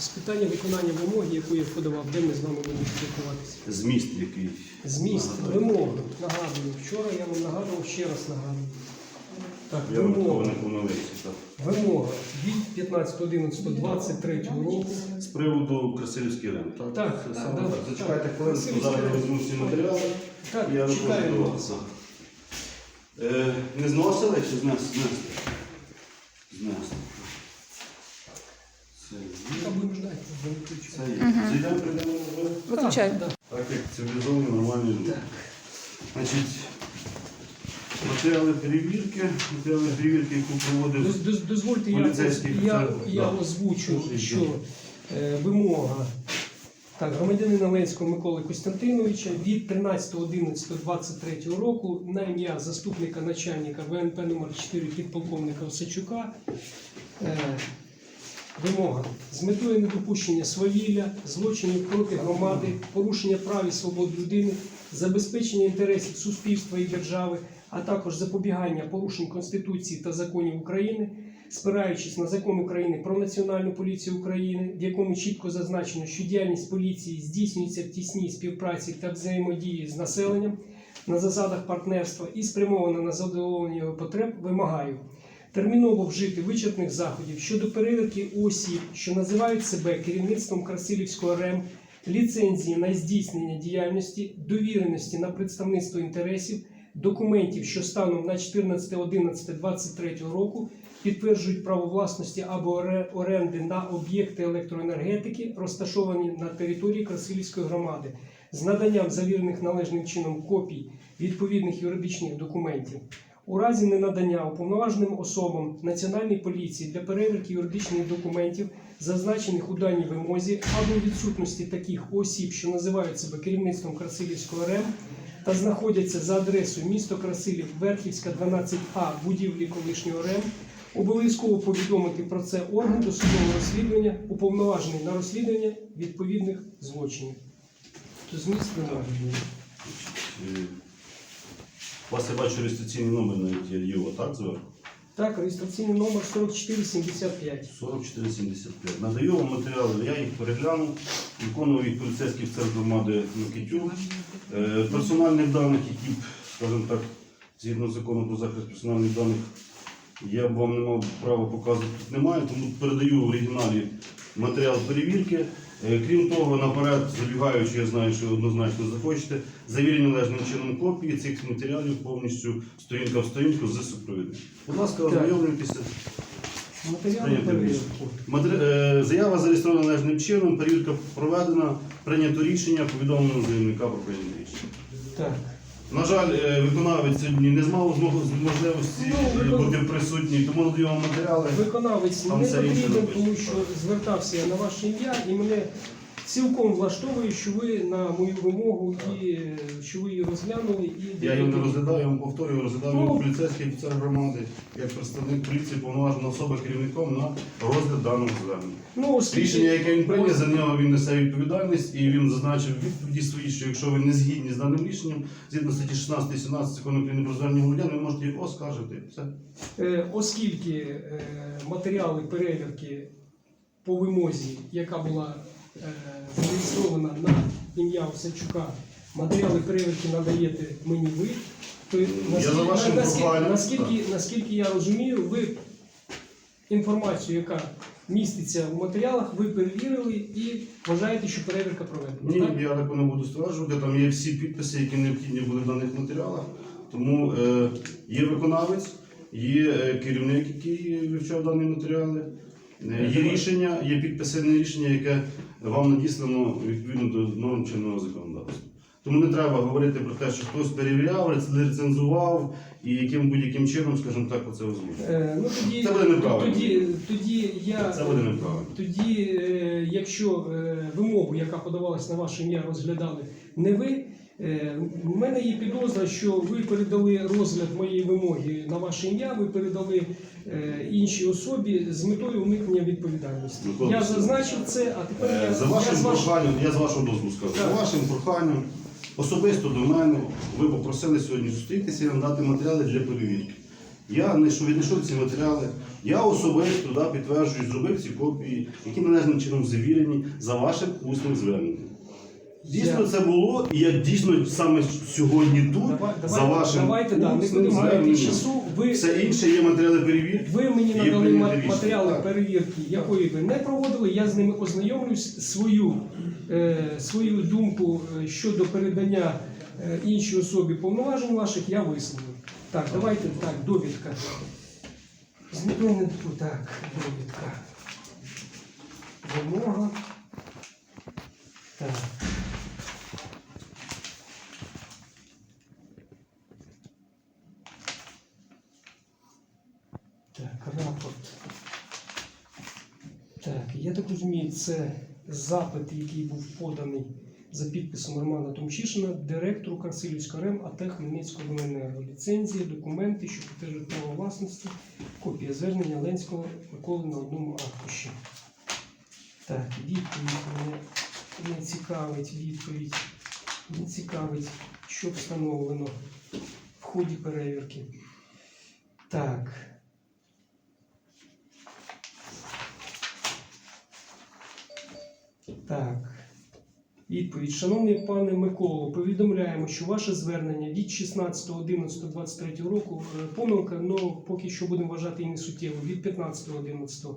з питання виконання вимоги, яку я подавав, де ми з вами будемо спілкуватися. Зміст який. Зміст, вимога. Нагадую. Вчора я вам нагадував, ще раз нагадую. Так, Я вимога. не так. Вимога від 15.11.23 року. З приводу Красилівський ринок. Так, Так, так, так. так. Зачекайте хвилинку, зараз я візьму всі матеріали. Так, Я вас. вас. Е, Не зносили чи знесли? Знесли. Знесли. Це є. Зайдемо, прийдемо на. Виключаю. Так, як цивілізовані, нормальні люди. Значить, матеріали перевірки, матеріали перевірки, яку проводив Доз- доз- Дозвольте, я, Поліцейський я, офіцер, я да. озвучу, що? е, вимога так, громадянина Ленського Миколи Костянтиновича від 13.11.23 року на ім'я заступника начальника ВНП номер 4 підполковника Осачука. Е, Вимога з метою недопущення свавілля, злочинів проти громади, порушення прав і свобод людини, забезпечення інтересів суспільства і держави, а також запобігання порушень Конституції та законів України, спираючись на закон України про Національну поліцію України, в якому чітко зазначено, що діяльність поліції здійснюється в тісній співпраці та взаємодії з населенням на засадах партнерства і спрямована на задоволення його потреб, вимагаю терміново вжити вичерпних заходів щодо перевірки осіб, що називають себе керівництвом Красилівського РЕМ, ліцензії на здійснення діяльності, довіреності на представництво інтересів, документів, що станом на 14.11.23 року підтверджують право власності або оре- оренди на об'єкти електроенергетики, розташовані на території Красилівської громади, з наданням завірених належним чином копій відповідних юридичних документів. У разі ненадання уповноваженим особам Національної поліції для перевірки юридичних документів, зазначених у даній вимозі, або відсутності таких осіб, що називають себе керівництвом Красилівського РЕМ та знаходяться за адресою місто Красилів, Верхівська, 12А, будівлі колишнього РЕМ, обов'язково повідомити про це орган досудового розслідування, уповноважений на розслідування відповідних злочинів. То зміст вимоги. У вас я бачу реєстраційний номер навіть є його, так зверху? Так, реєстраційний номер 4475. 4475. Надаю вам матеріали, я їх переглянув, виконував їх поліцейський офіцер громади Микитюк. Е, Персональних даних, які, скажімо так, згідно закону про захист персональних даних, я б вам не мав права показувати тут немає, тому передаю в оригіналі матеріал перевірки. Е, Крім того, наперед, забігаючи, я знаю, що однозначно захочете, завірені належним чином копії цих матеріалів повністю сторінка в сторінку з супровідним. Будь ласка, ознайомлюйтеся. Матері- е, Заява зареєстрована належним чином, перевірка проведена, прийнято рішення, повідомлено заявника про прийняття рішення. Так. На жаль, е, виконавець сьогодні не змог- можливості Ну, бути присутній, тому надаю вам матеріали. Виконавець Там не потрібен, тому що звертався я на ваше ім'я і мене цілком влаштовує, що ви на мою вимогу і е, що ви її розглянули і Я його не розглядаю, я вам повторюю, розглядав Ну. поліцейський офіцер громади, як представник поліції, повноважена особа керівником на розгляд даного звернення. Ну, оскільки- Рішення, яке він прийняв, за нього він несе відповідальність, і він зазначив в відповіді свої, що якщо ви не згідні з даним рішенням, згідно статті 16 і 17 закону України про звернення громадян, ви можете їх оскаржити. Все. Е, Оскільки е, матеріали перевірки по вимозі, яка була зареєстрована на ім'я Осадчука, матеріали перевірки надаєте мені ви, то наскільки, вашим наскільки, проханням, наскільки, наскільки я розумію, ви інформацію, яка міститься в матеріалах, ви перевірили і вважаєте, що перевірка проведена. Ні, так? я так не буду стверджувати. Там є всі підписи, які необхідні були в даних матеріалах. Тому е, є виконавець, є е, керівник, який вивчав дані матеріали. Е, є рішення, є підписане рішення, яке вам надіслано відповідно до норм чинного законодавства. Тому не треба говорити про те, що хтось перевіряв, рецензував і яким будь-яким чином, скажімо так, оце озвучив. Е, ну, тоді, Це буде неправильно. Тоді, тоді я Це буде неправильно. Тоді, е, якщо е, вимогу, яка подавалась на ваше ім'я, розглядали не ви, у мене є підозра, що ви передали розгляд моєї вимоги на ваше ім'я, ви передали е, іншій особі з метою уникнення відповідальності. Микола Я Васильович, зазначив це, а тепер Е, я, За я вашим з ваш- проханням, я з вашого дозволу скажу, за Так. вашим проханням, особисто до мене, ви попросили сьогодні зустрітися і надати матеріали для перевірки. Я знайшов, віднайшов ці матеріали. Я особисто да, підтверджую, зробив ці копії, які належним чином завірені за вашим усним зверненням. Дійсно, це було, і я дійсно саме сьогодні тут, Давай- за давайте- вашим давайте, да, не усним будемо гаяти зверненням. часу. Ви, Все інше є матеріали перевірки. ви мені Є надали прийняте ма- рішення. матеріали Так. перевірки, якої ви не проводили. Я з ними ознайомлюсь. Свою, е, свою думку е, щодо передання е, іншій особі повноважень ваших я висловив. Так, давайте так, довідка. З мене так, довідка. Вимога. Так. Так, рапорт. Так, я так розумію, це запит, який був поданий за підписом Романа Томчишина, директору Красилівського РЕМ АТ Хмельницького ВНР. Ліцензія, документи, що підтверджують право власності, копія звернення Ленського Миколи на одному аркуші. Так, відповідь мене не цікавить, відповідь не цікавить, що встановлено в ході перевірки. Так. Відповідь. Шановний пане Миколо, повідомляємо, що ваше звернення від 16.11.23 року е, помилка, але поки що будемо вважати її несуттєво, від 15.11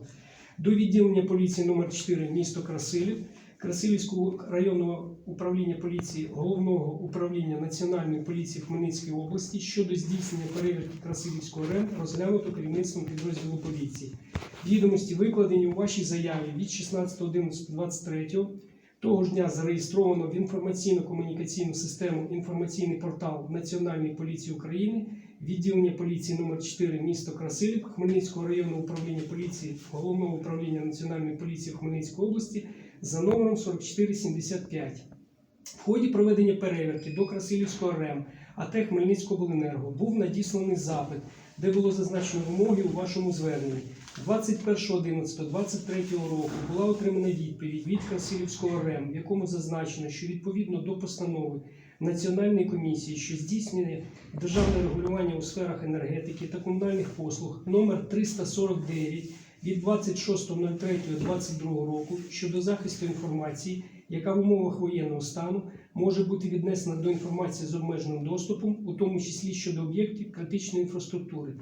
до відділення поліції номер 4 місто Красилів, Красилівського районного управління поліції Головного управління Національної поліції Хмельницької області щодо здійснення перевірки Красилівського РЕМ розглянуто керівництвом підрозділу поліції. Відомості викладені у вашій заяві від 16.11.23 того ж дня зареєстровано в інформаційно-комунікаційну систему інформаційний портал Національної поліції України, відділення поліції номер 4 місто Красилів, Хмельницького районного управління поліції, головного управління Національної поліції Хмельницької області за номером 4475. В ході проведення перевірки до Красилівського РЕМ АТ Хмельницького був надісланий запит, де було зазначено вимоги у вашому зверненні. 21.11.23 року була отримана відповідь від Красилівського РЕМ, в якому зазначено, що відповідно до постанови Національної комісії, що здійснює державне регулювання у сферах енергетики та комунальних послуг номер 349 від 26.03.22 року щодо захисту інформації, яка в умовах воєнного стану може бути віднесена до інформації з обмеженим доступом, у тому числі щодо об'єктів критичної інфраструктури.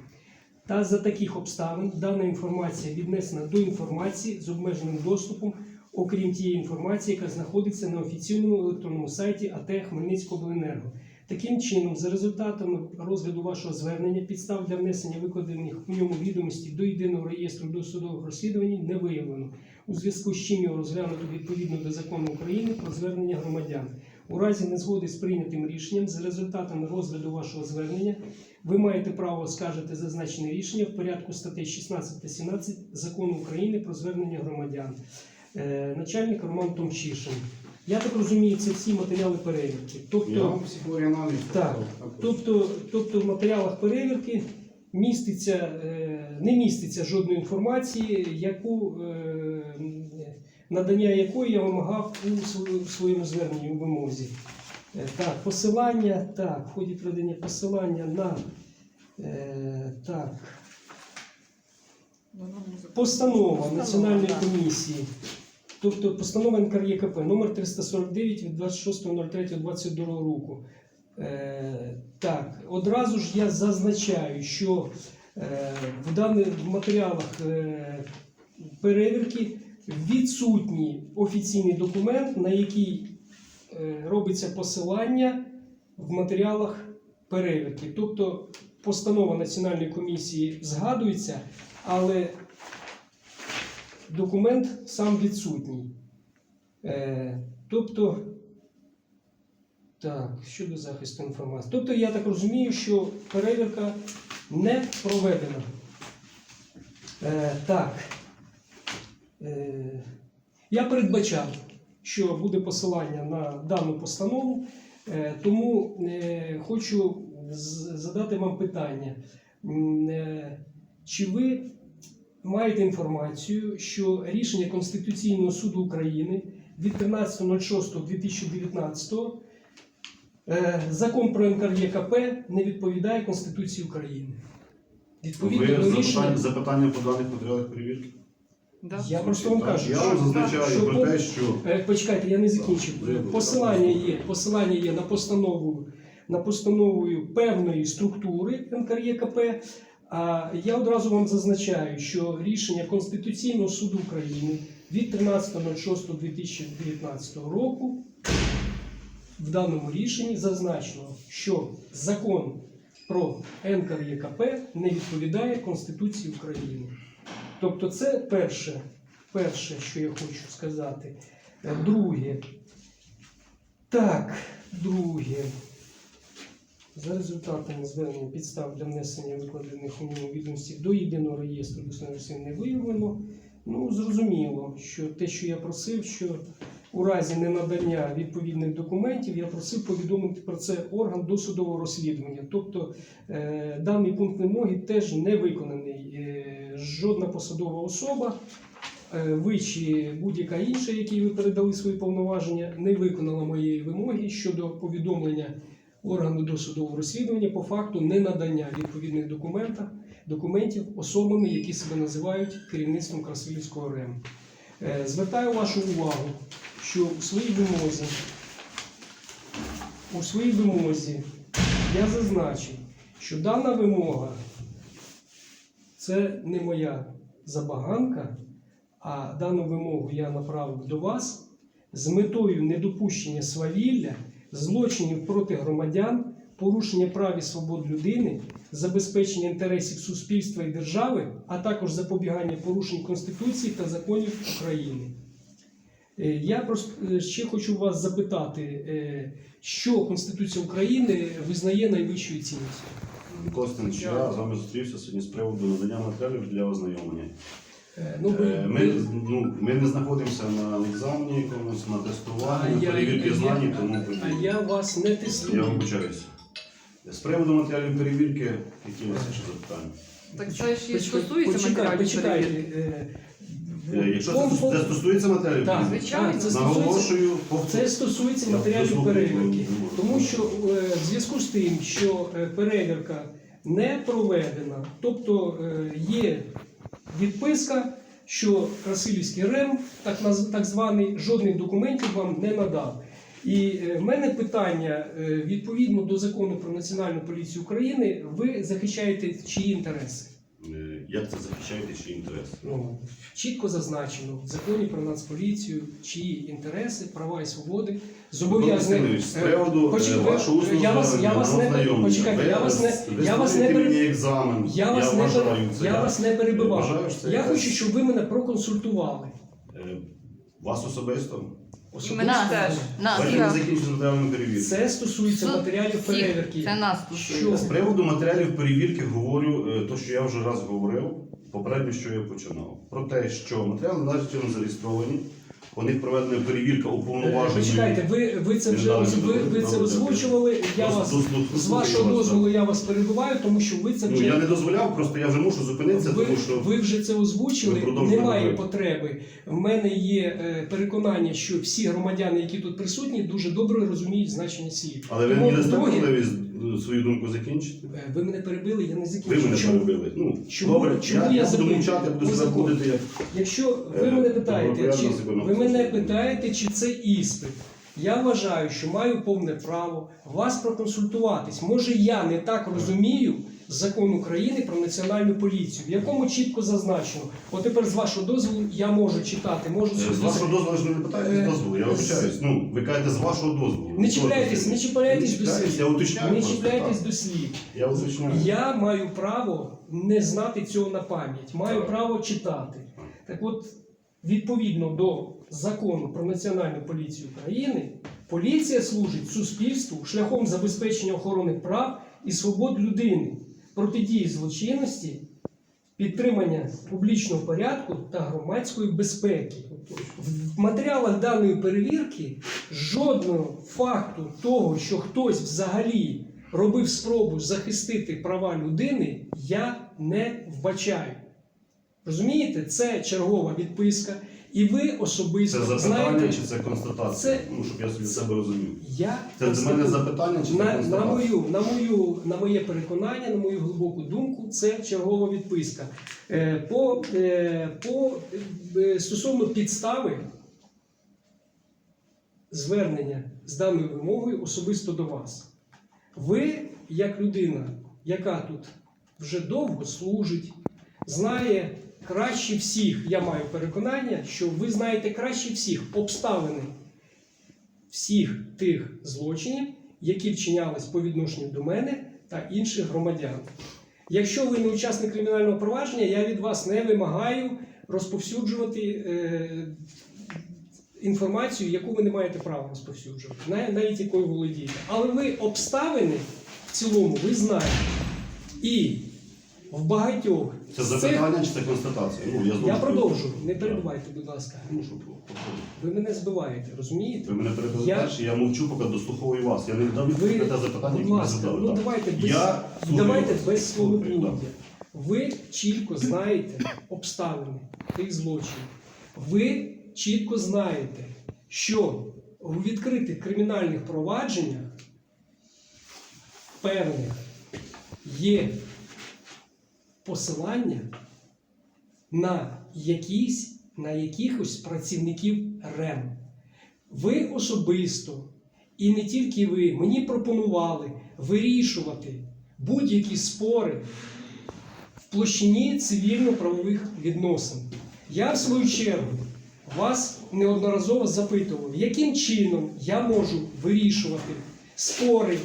Та за таких обставин дана інформація віднесена до інформації з обмеженим доступом, окрім тієї інформації, яка знаходиться на офіційному електронному сайті АТ Хмельницького обленерго. Таким чином, за результатами розгляду вашого звернення, підстав для внесення викладених у ньому відомостей до єдиного реєстру досудових розслідувань не виявлено, у зв'язку з чим його розглянуто відповідно до закону України про звернення громадян. У разі незгоди з прийнятим рішенням, за результатами розгляду вашого звернення, ви маєте право оскаржити зазначене рішення в порядку статей 16 та 17 закону України про звернення громадян. Е, начальник Роман Томчишин. Я так розумію, це всі матеріали перевірки. Тобто, вам всі оригінали так, тобто, тобто в матеріалах перевірки міститься, е, не міститься жодної інформації, яку, е, надання якої я вимагав у в своєму зверненні у вимозі. Е, Так, посилання, так, в ході проведення посилання на е, так, Постанова Національної комісії, тобто постанова НКРЄКП номер 349 від 26.03.22 року. Е, так, одразу ж я зазначаю, що е, в даних матеріалах е, перевірки відсутній офіційний документ, на який е, робиться посилання в матеріалах перевірки. Тобто постанова Національної комісії згадується, але документ сам відсутній. Е, тобто, так, щодо захисту інформації. Тобто, я так розумію, що перевірка не проведена. Е, так. Е, я передбачав, що буде посилання на дану постанову, е, тому е, хочу задати вам питання. Е, Чи ви маєте інформацію, що рішення Конституційного суду України від 13.06.2019 е, закон про НКРЄКП не відповідає Конституції України? Відповідно Ви до запитання, рішення. запитання по даних матеріалах перевірки? Да. Я просто вам Так, кажу, Я що, вам зазначаю що про по- те, що Е, Почекайте, я не закінчив. Посилання є, посилання є на постанову, на постанову певної структури НКРЄКП. Я одразу вам зазначаю, що рішення Конституційного суду України від 13.06.2019 року в даному рішенні зазначено, що закон про НКРЄКП не відповідає Конституції України. Тобто, це перше, перше, що я хочу сказати. Е, Друге. Так, друге. За результатами звернення підстав для внесення викладених у ньому відомостей до єдиного реєстру дослідностей не виявлено. Ну, зрозуміло, що те, що я просив, що у разі ненадання відповідних документів я просив повідомити про це орган досудового розслідування. Тобто е, даний пункт вимоги теж не виконаний. Е, жодна посадова особа е, ви чи будь-яка інша, якій ви передали свої повноваження, не виконала моєї вимоги щодо повідомлення органу досудового розслідування по факту ненадання відповідних документів, особами, які себе називають керівництвом Красилівського РЕМ. Е, Звертаю вашу увагу, що у своїй вимозі, у своїй вимозі я зазначив, що дана вимога це не моя забаганка, а дану вимогу я направив до вас з метою недопущення свавілля, злочинів проти громадян, порушення прав і свобод людини, забезпечення інтересів суспільства і держави, а також запобігання порушень Конституції та законів України. Е, Я е, ще хочу вас запитати, е, що Конституція України визнає найвищою цінністю? Костин, я з вами зустрівся сьогодні з приводу надання матеріалів для ознайомлення. Е, Ну, ви, Е, Ми, ви- ну, ми не знаходимося на екзамені якомусь, на тестуванні, на перевірки я- знань, тому а я вас не тестую. я вибачаюся. З приводу матеріалів перевірки, які у вас ще запитання? Так це ж і стосується почекай- матеріалів перевірки. е, Якщо пом- це, це стосується матеріалів Так, звичайно. це стосується, наголошую, це стосується матеріалів перевірки. Тому що в зв'язку з тим, що перевірка не проведена, тобто є відписка, що Красилівський РЕМ, так, так званий, жодних документів вам не надав. І е, в мене питання е, відповідно до закону про Національну поліцію України, ви захищаєте чиї інтереси? Е, Як це захищаєте ще інтерес? Ну, чітко зазначено в законі про нацполіцію, чиї інтереси, права і свободи зобов'язані. З приводу е, вашого я вас, я вас не почекайте, я вас не я вас не екзамен. я вас не я вас не перебивав. Я хочу, щоб ви мене проконсультували. Е, Вас особисто? Нас теж. Нас. Це стосується Су- матеріалів всіх, перевірки. Це нас Що? стосується. З приводу матеріалів перевірки говорю е, то, що я вже раз говорив, попередньо, що я починав. Про те, що матеріали належать зареєстровані, у них проведена перевірка Е, уповноваженою. Почекайте, ви, ви це вже Державним ви, ви це озвучували. Я вас з вашого дозволу я вас перебиваю, тому що ви це Ну, вже я не дозволяв, просто я вже мушу зупинитися, Ви, тому що ви вже це озвучили, немає говорити. потреби. В мене є е, переконання, що всі громадяни, які тут присутні, дуже добре розуміють значення слів. Але ви Тому, мені дасте друге, можливість е, свою думку закінчити? е, ви мене перебили, я не Ви закінчив. мене Чому? перебили. Ну, чому- добре, чому я, я я буду мовчати, буду себе як. Якщо ви Е, мене питаєте, добре, чи ви мене послухаю. питаєте, чи це іспит. Я вважаю, що маю повне право вас проконсультуватись. Може, я не так розумію закон України про національну поліцію, в якому чітко зазначено. От тепер з вашого дозволу я можу читати, можу Е, З вашого дозволу ж не питаєте Е, дозволу, я з- вибачаюсь. Ну, ви кажете з вашого дозволу. Не чіпляйтесь, не чіпляйтесь до слів. Я уточняю. Не чіпляйтесь до слів. Я уточняю. Я маю право не знати цього на пам'ять, маю право читати. Так от, відповідно до закону про національну поліцію України, поліція служить суспільству шляхом забезпечення охорони прав і свобод людини, протидії злочинності, підтримання публічного порядку та громадської безпеки. В матеріалах даної перевірки жодного факту того, що хтось взагалі робив спробу захистити права людини, я не вбачаю. Розумієте, це чергова відписка, І ви особисто Це запитання знаєте, чи це констатація? Це- Ну, щоб я собі себе розумів. я Це до мене запитання чи це на, на, мою, на, мою, на моє переконання, на мою глибоку думку, це чергова відписка. Е, по, е, по, е, стосовно підстави звернення з даною вимогою особисто до вас. Ви, як людина, яка тут вже довго служить, знає краще всіх, я маю переконання, що ви знаєте краще всіх обставини всіх тих злочинів, які вчинялись по відношенню до мене та інших громадян. Якщо ви не учасник кримінального провадження, я від вас не вимагаю розповсюджувати е, інформацію, яку ви не маєте права розповсюджувати, навіть якою володієте. Але ви обставини в цілому ви знаєте. І в багатьох Це з цих- запитання чи це констатація? Ну, я, знову я ж- продовжу, не перебувайте, будь ласка. Ну. Ви мене збиваєте, розумієте? Ви мене перебили Я- перші, я мовчу, поки дослуховую вас. Я не дам Ви, відповідь на те запитання, будь яке ви ласка, задали. ну так. давайте без, Я слухаю давайте вас. без Слухаю, словоблуддя. так. Ви чітко знаєте обставини тих злочинів. Ви чітко знаєте, що у відкритих кримінальних провадженнях певних є посилання на якісь на якихось працівників РЕМ. Ви особисто, і не тільки ви, мені пропонували вирішувати будь-які спори в площині цивільно-правових відносин. Я, в свою чергу, вас неодноразово запитував, яким чином я можу вирішувати спори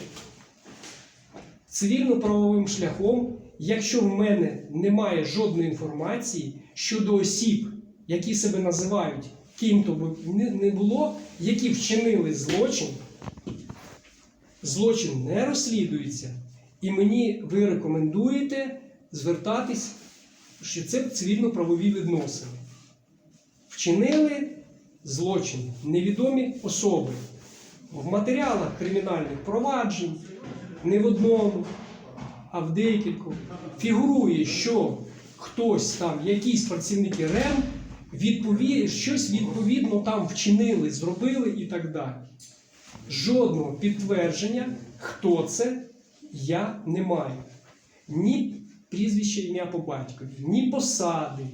цивільно-правовим шляхом, якщо в мене немає жодної інформації щодо осіб, які себе називають ким то не було, які вчинили злочин, злочин не розслідується, і мені ви рекомендуєте звертатись, що це цивільно-правові відносини. Вчинили злочин невідомі особи в матеріалах кримінальних проваджень, не в одному, а в декількох, фігурує, що хтось там, якісь працівники РЕМ, відпові... щось відповідно там вчинили, зробили і так далі. Жодного підтвердження, хто це, я не маю. Ні прізвища ім'я по батькові, ні посади,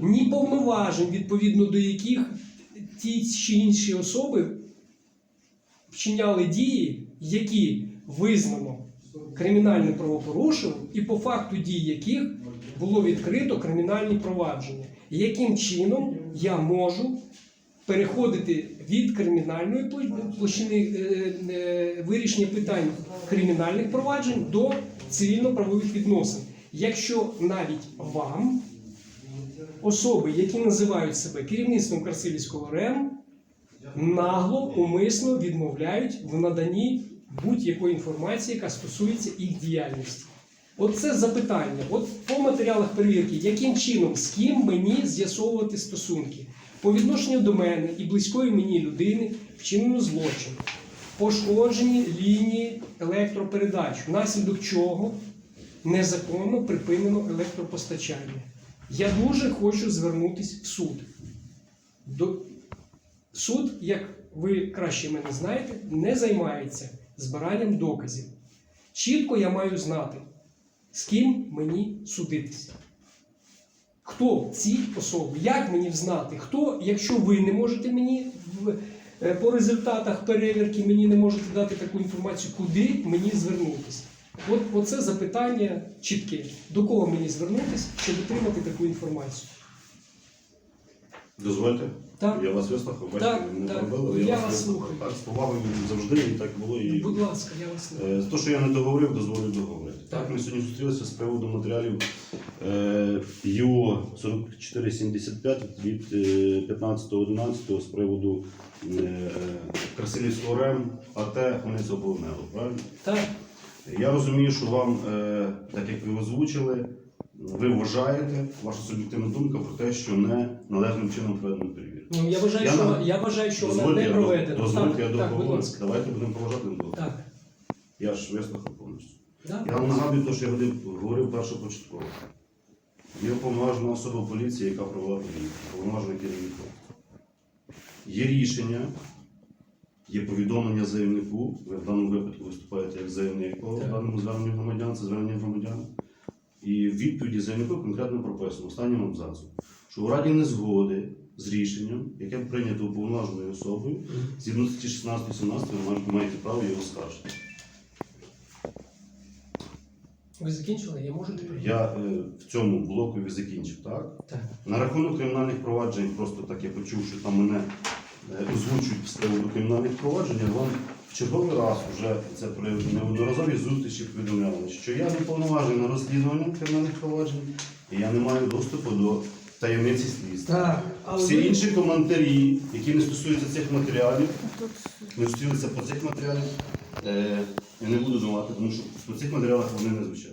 ні повноважень, відповідно до яких ті чи інші особи вчиняли дії, які визнано кримінальним правопорушенням, і по факту дій яких було відкрито кримінальні провадження. Яким чином я можу переходити від кримінальної площини е, е, вирішення питань кримінальних проваджень до цивільно-правових відносин, якщо навіть вам особи, які називають себе керівництвом Красилівського РЕМ, нагло, умисно відмовляють в наданні будь-якої інформації, яка стосується їх діяльності. От це запитання. От по матеріалах перевірки, яким чином, з ким мені з'ясовувати стосунки? По відношенню до мене і близької мені людини вчинено злочин, пошкоджені лінії електропередач, внаслідок чого незаконно припинено електропостачання. Я дуже хочу звернутися в суд. До... Суд, як ви краще мене знаєте, не займається збиранням доказів. Чітко я маю знати, з ким мені судитися. Хто ці особи? Як мені взнати? Хто, якщо ви не можете мені е, по результатах перевірки мені не можете дати таку інформацію, куди мені звернутися? От оце запитання чітке. До кого мені звернутися, щоб отримати таку інформацію? Дозвольте? Так. Я вас вислухав, бачите, Так, не так. пробили. Я вас слухаю. Так, з повагою завжди і так було. І... Будь ласка, я вас слухаю. Е, То, що я не договорив, дозволю договорити. Так. Так, ми сьогодні зустрілися з приводу матеріалів е, ЮО 4475 від е, 15.11 з приводу е, Красилівського РЕМ АТ Хмельницького правильно? Так, Я розумію, що вам, е, так як ви озвучили, ви вважаєте, ваша суб'єктивна думка про те, що не належним чином проведено перевірку. ну я вважаю, Я що на- я вважаю, що вона Дозвольте, не я до- проведена. Дозвольте, я так, будь договорю. ласка. Давайте будемо поважати один одного. Так, Я ж вислухав повністю. да? Я вам нагадую те, що я говорив- говорив першопочатково. Є уповноважена особа поліції, яка провела перевірку, уповноважений керівником. Є рішення, є повідомлення заявнику. Ви в даному випадку виступаєте як заявник по Так. даному зверненню громадян, це звернення громадян. І в відповіді заявнику конкретно прописано останнім абзацом, що у раді незгоди з рішенням, яке прийнято уповноваженою особою, згідно статті 16-17 ви маєте- право його скаржити. Ви закінчили? Я можу тепер? Я е, в цьому блокові закінчив, так? Так. На рахунок кримінальних проваджень, просто так я почув, що там мене е, озвучують з приводу кримінальних проваджень, я вам в черговий раз вже це при неодноразовій зустрічі повідомляли, що я не повноважений на розслідування кримінальних проваджень, і я не маю доступу до таємниці слідства. Всі інші коментарі, які не стосуються цих матеріалів, не стосуються по цих матеріалів, е, я не буду давати, тому що по цих матеріалах вони не звучать.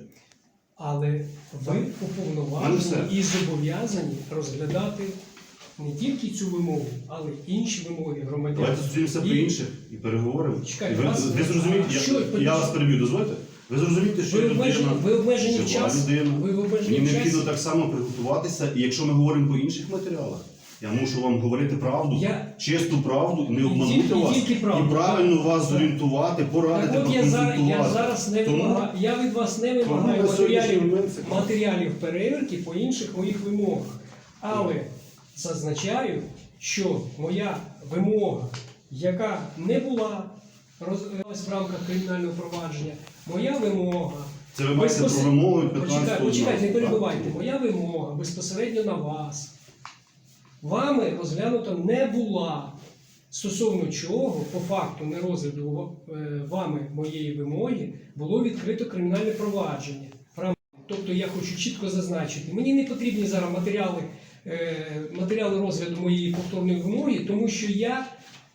Але ви уповноважені і зобов'язані розглядати не тільки цю вимогу, але й інші вимоги громадян. Давайте зустрінемося по І- інших і переговоримо. Чекайте, ви, вас- ви зрозумієте, я, Що, я вас переб'ю, дозвольте? Ви зрозумієте, що Ви людина, обмежені, ви обмежені в жива час. людина. Ви обмежені Мені в необхідно час. так само приготуватися, і якщо ми говоримо по інших матеріалах, я мушу вам говорити правду, Я- чисту правду, не обманути тільки- і вас тільки правду. і правильно вас Так. зорієнтувати, порадити, Так от я зараз, я зараз не Тому- вимагаю, я від вас не вимагаю матеріалів, матеріалів перевірки по інших моїх вимогах. Але зазначаю, що моя вимога, яка не була розвивалась в рамках кримінального провадження, моя вимога. Це ви маєте про вимогу 15 Почекайте, почекайте, не перебувайте. Моя вимога безпосередньо на вас. Вами розглянута не була. Стосовно чого, по факту нерозгляду е, вами моєї вимоги, було відкрито кримінальне провадження. Тобто я хочу чітко зазначити, мені не потрібні зараз матеріали, матеріали розгляду моєї повторної вимоги, тому що я,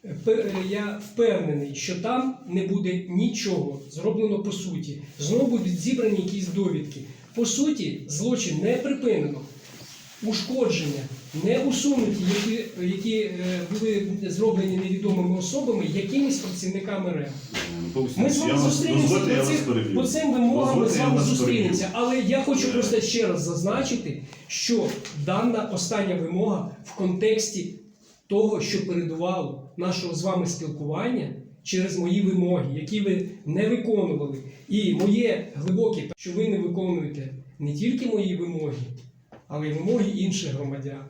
е, е, я впевнений, що там не буде нічого зроблено по суті. Знову будуть зібрані якісь довідки. По суті, злочин не припинено ушкодження не усунуті, які, які е, були зроблені невідомими особами, якимись працівниками РЕМ. Ми з вами зустрінемося по, по цим вимогам. Ми з вами зустрінемося. Але я хочу Е. просто ще раз зазначити, що дана остання вимога в контексті того, що передувало нашого з вами спілкування через мої вимоги, які ви не виконували. І моє глибоке, що ви не виконуєте не тільки мої вимоги, але й вимоги інших громадян.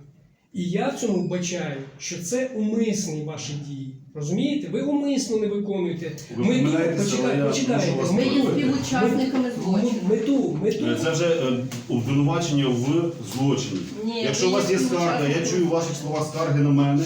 І я в цьому вбачаю, що це умисні ваші дії. Розумієте? Ви умисно не виконуєте. Ви Мету, помиляєтеся, але почекайте, я почекайте. можу вас Ми є співучасниками злочину. Мету, мету. Е, Це вже е, обвинувачення в злочині. Ні, Якщо у вас є є скарга, я чую в ваших словах скарги на мене.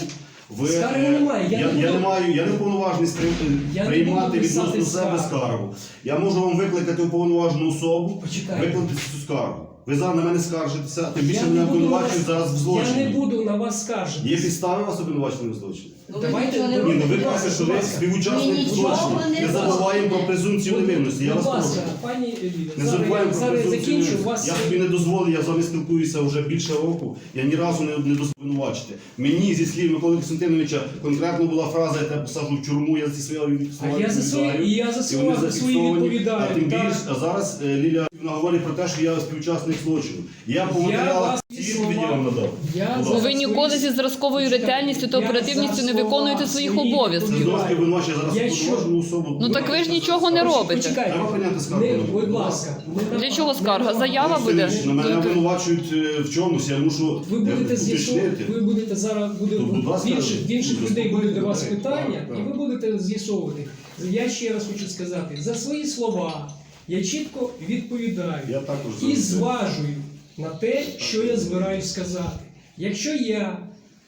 Ви, Скарги е, немає, я Я, не я буду- не маю, я не уповноважений сприйм- Я не приймати писати відносно себе скаргу. скаргу. Я можу вам викликати уповноважену особу, Почекайте. викликати цю скаргу. Ви зараз на мене скаржитеся, а тим більше Я мене не буду обвинувачують вас- зараз в Я злочині. не буду на вас Є скаржитися. підстави вас обвинувачити в злочині? Ну, ви Давайте- нічого не Ні, ну ви робите. кажете, що ви співучасник Ми нічого злочині. не Не забуваємо про презумпцію невинності. Я Будь вас ласка, прошу. пані Еліна, Не зараз, забуваємо про зараз я презумпцію закінчу. Невинності. вас Я собі не дозволив, я з вами спілкуюся вже більше року. Я ні разу не, не дозвинувачити. Мені зі слів Миколи Костянтиновича конкретно була фраза, я тебе посаджу в тюрму, я зі від- А я за свої- відповідаю. і я за І вони слова свої зафіксовані. відповідаю, А тим так. більше, а зараз е, Лілія Юріївна говорить про те, що я співучасник злочину. Я по Я матеріалах відповіді вам надав. Ви ніколи зі зразковою ретельністю та оперативністю не виконуєте своїх обов'язків. Це відповідаю. зараз Я особу. Ну так ви ж нічого не робите. Треба прийняти скаргу будь ласка. Для чого скарга? Заява буде? На мене обвинувачують е, в чомусь, я мушу Ви е, будете з'ясовувати, ви будете зараз буде То, будь ласка, в інших, в інших людей буде до вас питання, і ви будете з'ясовувати. Я ще раз хочу сказати, за свої слова я чітко відповідаю Я також і зважую на те, що я збираюсь сказати. Якщо я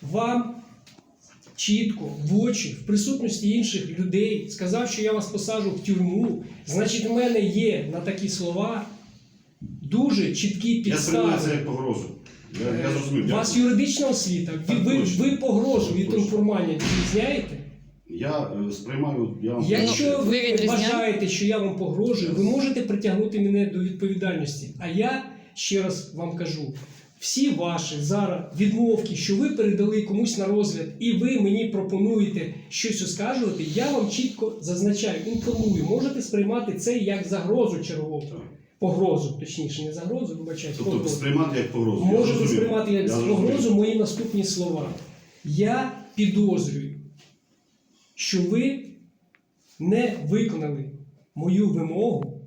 вам чітко в очі, в присутності інших людей сказав, що я вас посажу в тюрму, значить, в мене є на такі слова дуже чіткі Я це підстави. як погрозу. Я, я зрозумів. У вас юридична освіта, ви, Так ви, ви погрожу від інформування відрізняєте? Я е, сприймаю, я вам Якщо ви ви відрізняєте? вважаєте, що я вам погрожую, ви можете притягнути мене до відповідальності. А я ще раз вам кажу: всі ваші зараз відмовки, що ви передали комусь на розгляд, і ви мені пропонуєте щось оскаржувати, я вам чітко зазначаю, інформую, можете сприймати це як загрозу чергову. погрозу, точніше, не загрозу, вибачайте, Тобто погрозу. сприймати як погрозу. Я Можете зрозумів. сприймати як Я зрозумів. погрозу мої наступні слова. Я підозрюю, що ви не виконали мою вимогу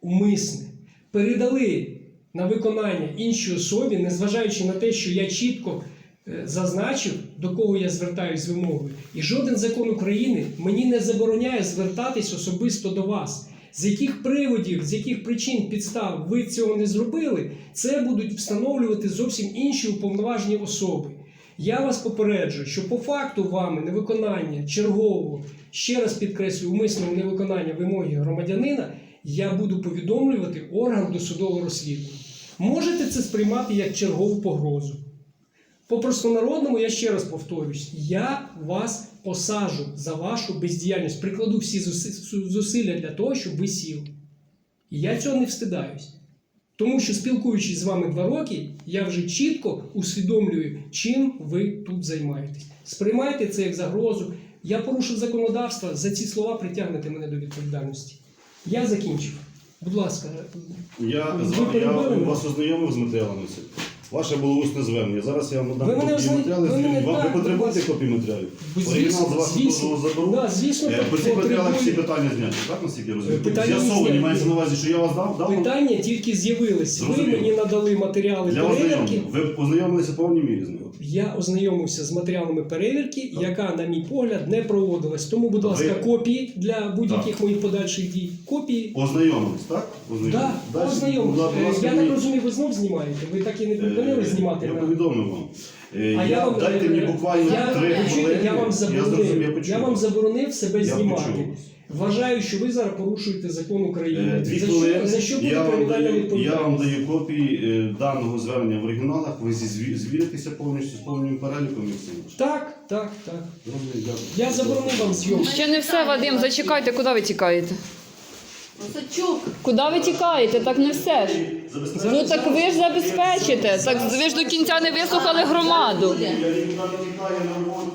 умисне, передали на виконання іншій особі, незважаючи на те, що я чітко е, зазначив, до кого я звертаюся з вимогою. І жоден закон України мені не забороняє звертатись особисто до вас. З яких приводів, з яких причин підстав ви цього не зробили, це будуть встановлювати зовсім інші уповноважені особи. Я вас попереджую, що по факту вами невиконання чергового, ще раз підкреслюю, умисного невиконання вимоги громадянина, я буду повідомлювати орган досудового розслідування. Можете це сприймати як чергову погрозу. По простонародному я ще раз повторюсь: я вас посажу за вашу бездіяльність, прикладу всі зусилля для того, щоб ви сіли. І я цього не встидаюсь. Тому що спілкуючись з вами два роки, я вже чітко усвідомлюю, чим ви тут займаєтесь. Сприймайте це як загрозу. Я порушив законодавство, за ці слова притягнете мене до відповідальності. Я закінчив. Будь ласка, Я, Ви я вас ознайомив з матеріалами. Ваше було усне звернення. Зараз я вам надам Ви мене копії озна- матеріалів. ви мене Вам ви потребуєте копії матеріалів? звісно, Оригінал з вашого звісно, дозволу заберу. да, звісно, Е, По цих матеріалах всі питання зняті, так наскільки я розумію? Питання не З'ясовані, зняті. мається на увазі, що я вас дав, дав вам? Питання тільки з'явились. Ви Зрозуміло. мені надали матеріали Для перевірки. ознайомлення. Ви познайомилися в повній мірі з ним? Я ознайомився з матеріалами перевірки, Так. яка, на мій погляд, не проводилась. Тому, будь Ви- ласка, копії для будь-яких моїх подальших дій. Копії. Ознайомились, так? Ознайомились. Так, Дальше, ознайомився. будь ласка, Я мені- так розумію, ви знов знімаєте. Ви так і не припинили Е, знімати. Я на- повідомив вам. Е, А я, вам дайте мені буквально я, три хвилини. я вам зрозумів, заборонив. я Я, вам заборонив себе Я знімати. почув. Вважаю, що ви зараз порушуєте закон України. Е, Дві за, хвилини. що, за що буде я, вам кримінальна даю, я відповідальність? вам даю копії е, даного звернення в оригіналах. Ви зі- звіритеся повністю з повним переліком і всім. Так, так, так. Дякую. Я заборонив вам зйомку. Ще не все, Вадим, зачекайте, куди ви тікаєте? Русачок. Куди ви тікаєте? Так не все ж. Ну так ви ж забезпечите. Так ви ж до кінця не вислухали громаду. Я нікуди не тікаю, я на роботу.